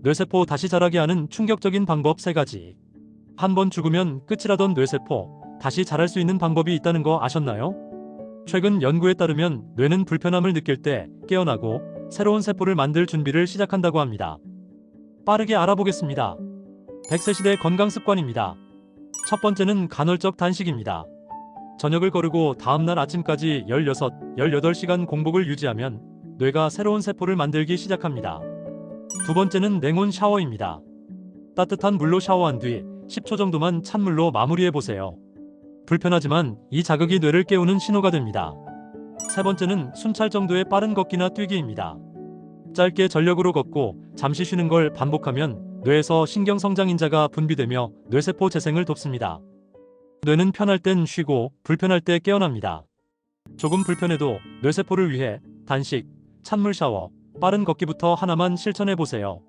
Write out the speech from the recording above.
뇌세포 다시 자라게 하는 충격적인 방법 3가지. 한 번 죽으면 끝이라던 뇌세포, 다시 자랄 수 있는 방법이 있다는 거 아셨나요? 최근 연구에 따르면 뇌는 불편함을 느낄 때 깨어나고 새로운 세포를 만들 준비를 시작한다고 합니다. 빠르게 알아보겠습니다. 100세 시대 건강 습관입니다. 첫 번째는 간헐적 단식입니다. 저녁을 거르고 다음날 아침까지 16, 18시간 공복을 유지하면 뇌가 새로운 세포를 만들기 시작합니다. 두 번째는 냉온 샤워입니다. 따뜻한 물로 샤워한 뒤 10초 정도만 찬물로 마무리해 보세요. 불편하지만 이 자극이 뇌를 깨우는 신호가 됩니다. 세 번째는 순찰 정도의 빠른 걷기나 뛰기입니다. 짧게 전력으로 걷고 잠시 쉬는 걸 반복하면 뇌에서 신경성장인자가 분비되며 뇌세포 재생을 돕습니다. 뇌는 편할 땐 쉬고 불편할 때 깨어납니다. 조금 불편해도 뇌세포를 위해 단식, 찬물 샤워, 빠른 걷기부터 하나만 실천해 보세요.